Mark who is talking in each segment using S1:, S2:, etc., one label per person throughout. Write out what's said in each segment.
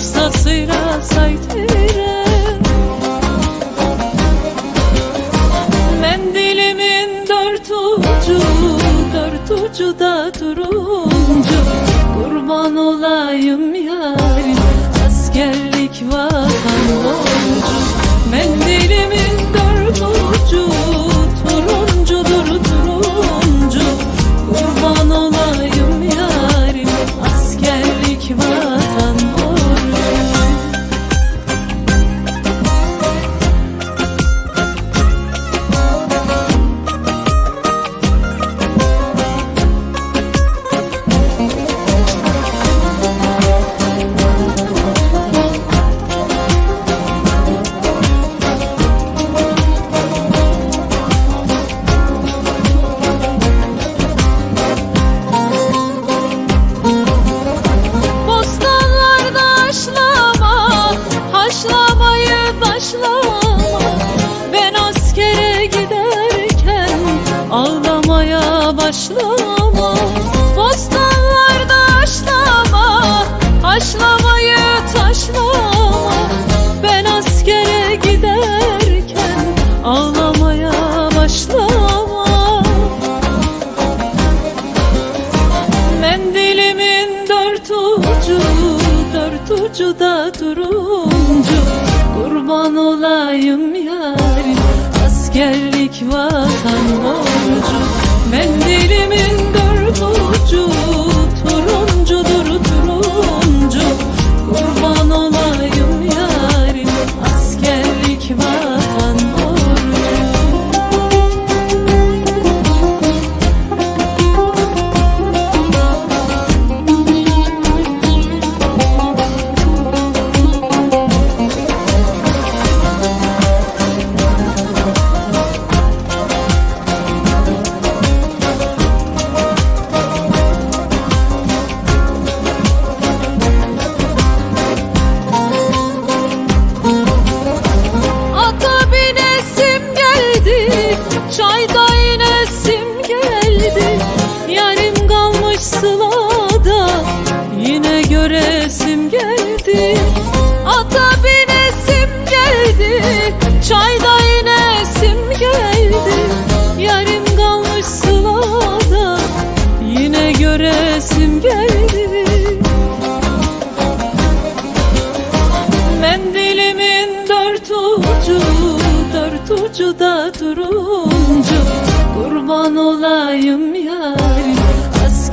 S1: Hasta serás ucu da turuncu Kurban olayım yarim, askerlik vatan borcu Mendilimin dört ucu, geldi Çayda inesim geldi. Yarim kalmış sılada Yine göresim geldi. Ata binesim geldi Çayda inesim geldi. Yarim kalmış sılada Yine göresim geldi. Mendilimin dört ucu, dört ucu da turuncu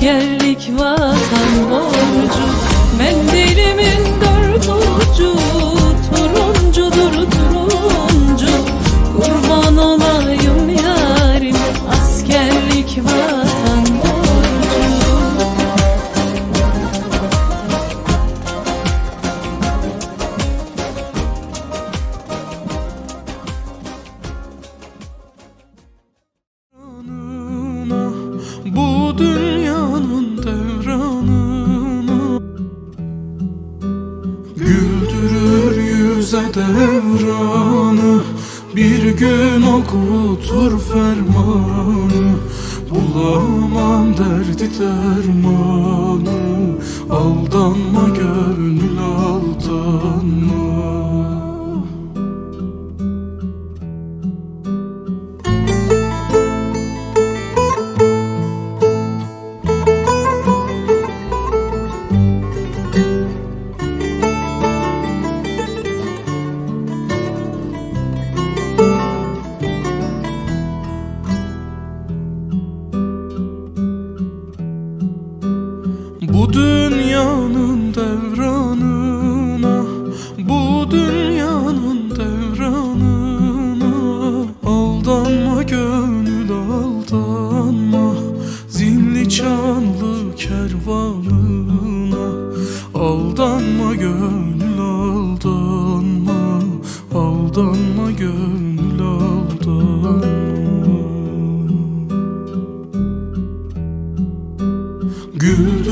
S1: askerlik vatan borcu Mendilimin dört ucu,
S2: devranı Bir gün okutur fermanı. Bulamam derdi dermanı. Aldanma gönül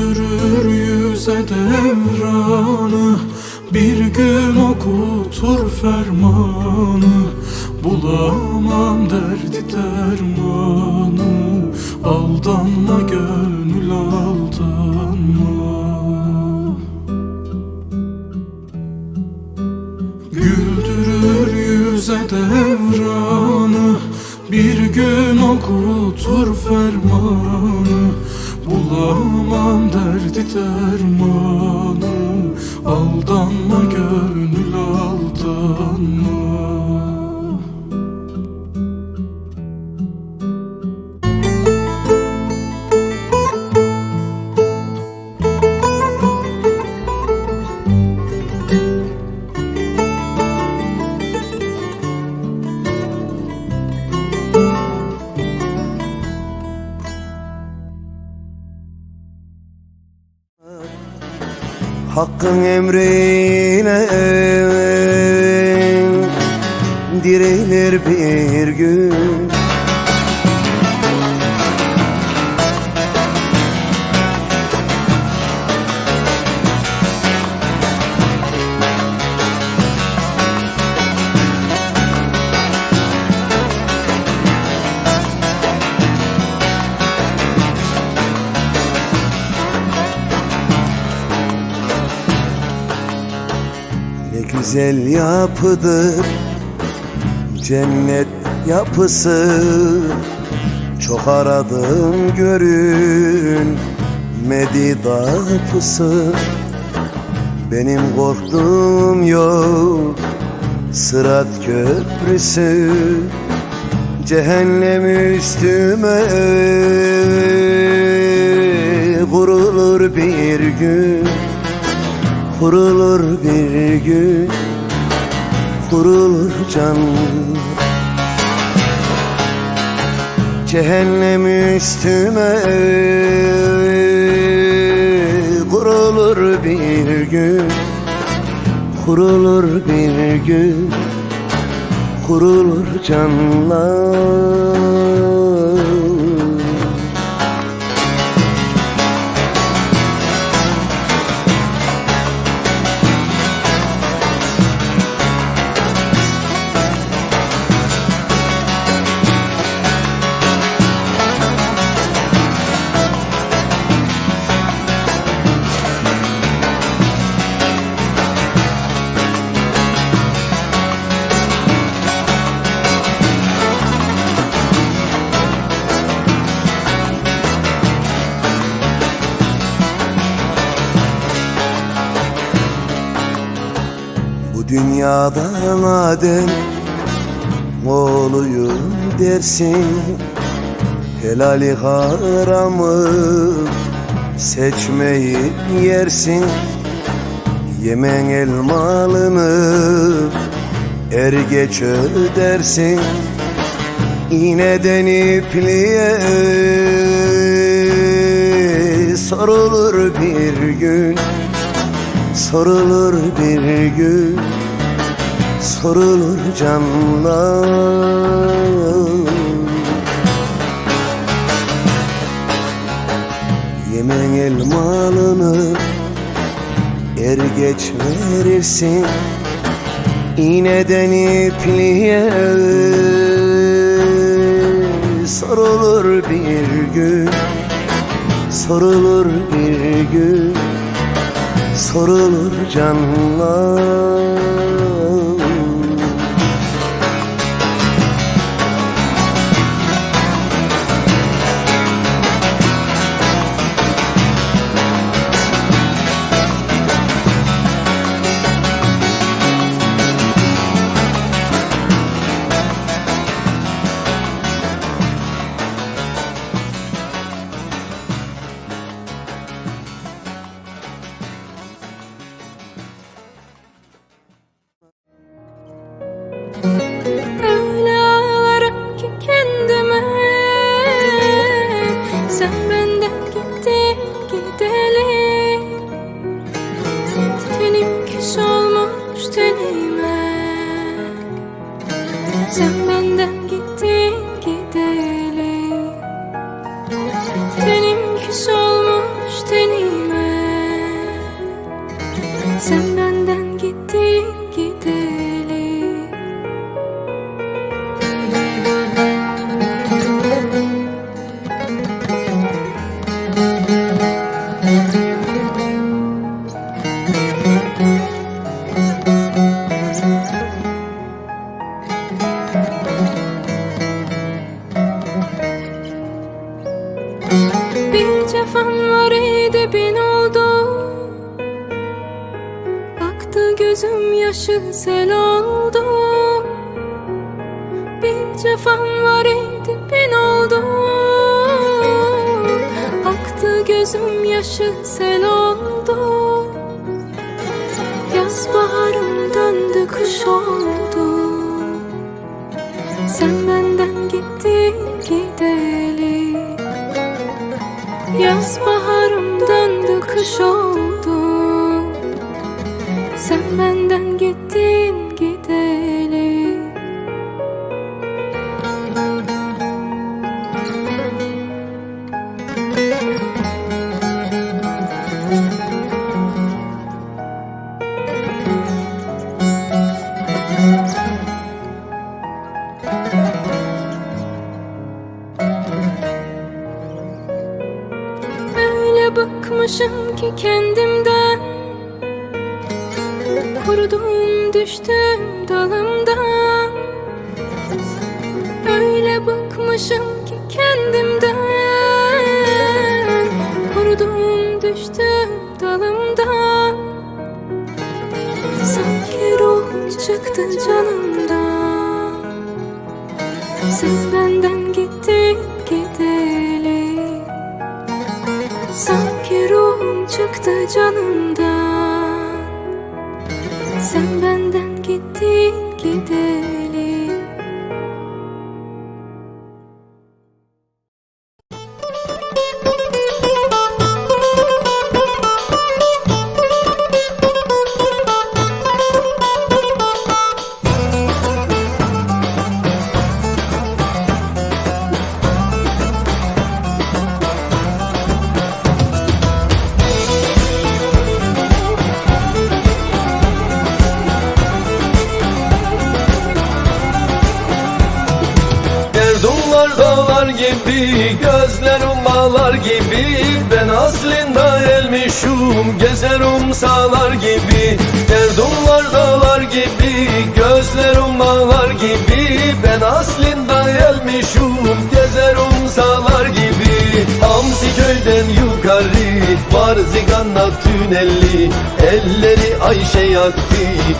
S2: Güldürür yüze devranı Bir gün okutur fermanı Bulamam derdi dermanı Aldanma gönül aldanma. Güldürür yüze devranı Bir gün okutur fermanı Bulamam
S3: Hakkın emrine dirilir bir gün güzel yapıdır cennet yapısı. Çok aradım görünmedi kapısı Benim korktuğum yol Sırat köprüsü. Cehennem üstüme Vurulur bir gün Kurulur bir gün Kurulur can. Cehennem üstüme Kurulur bir gün Kurulur bir gün Kurulur canlar dünyadan adem oğluyum dersin Helali haramı seçmeyi yersin. Yemen elmalını er geç ödersin. İğneden ipliğe sorulur bir gün Sorulur bir gün Sorulur canlar. Yemen elmalını Er geç verirsin. İğneden ipliğe Sorulur bir gün Sorulur bir gün sorulur canlar
S1: Bir cefam var idi bin oldu Aktı gözüm yaşı sel oldu Yaz baharım döndü kış oldu. Sen benden gittin gideli. Yaz baharım döndü kış oldu. Sen benden gittin Kurudum düştüm dalımdan. Öyle bıkmışım ki kendimden. Kurudum düştüm dalımdan. Sanki ruhum çıktı canımdan Sen benden gittin gideli
S4: gibi, gözlerim bağlar gibi. Ben aslında elmişum, gezerim sağlar gibi. Derdumlar dağlar gibi, gözlerim bağlar gibi. Ben aslında elmişum, gezerim sağlar gibi Hamsi köyden yukarı, var ziganla tünelli Elleri Ayşe yaktı,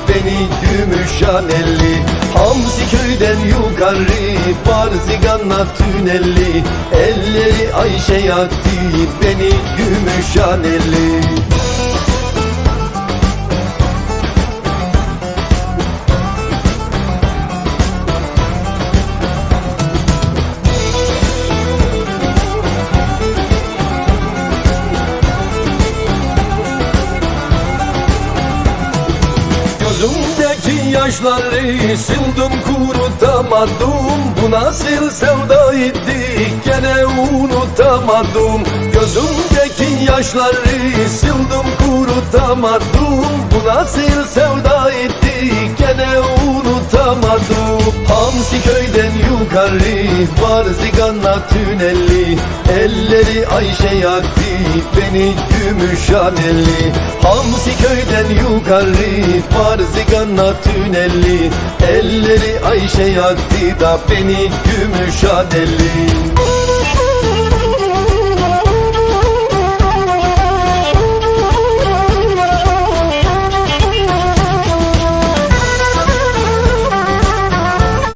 S4: beni gümüşhanelli Hamsi köyden yukarı var ziganla tünelli Elleri Ayşe yaktı beni gümüşhaneli Yaşları sildim kurutamadım Bu nasıl sevdaydı gene unutamadım. Gözümdeki yaşları sildim kurutamadım Bu nasıl sevdaydı gene unutamadım. Hamsi köyden yukarı var ziganla tünelli Elleri Ayşe yaktı beni gümüşhaneli Hamsi köyden yukarı var ziganla tünelli Elleri Ayşe yaktı da beni gümüşhaneli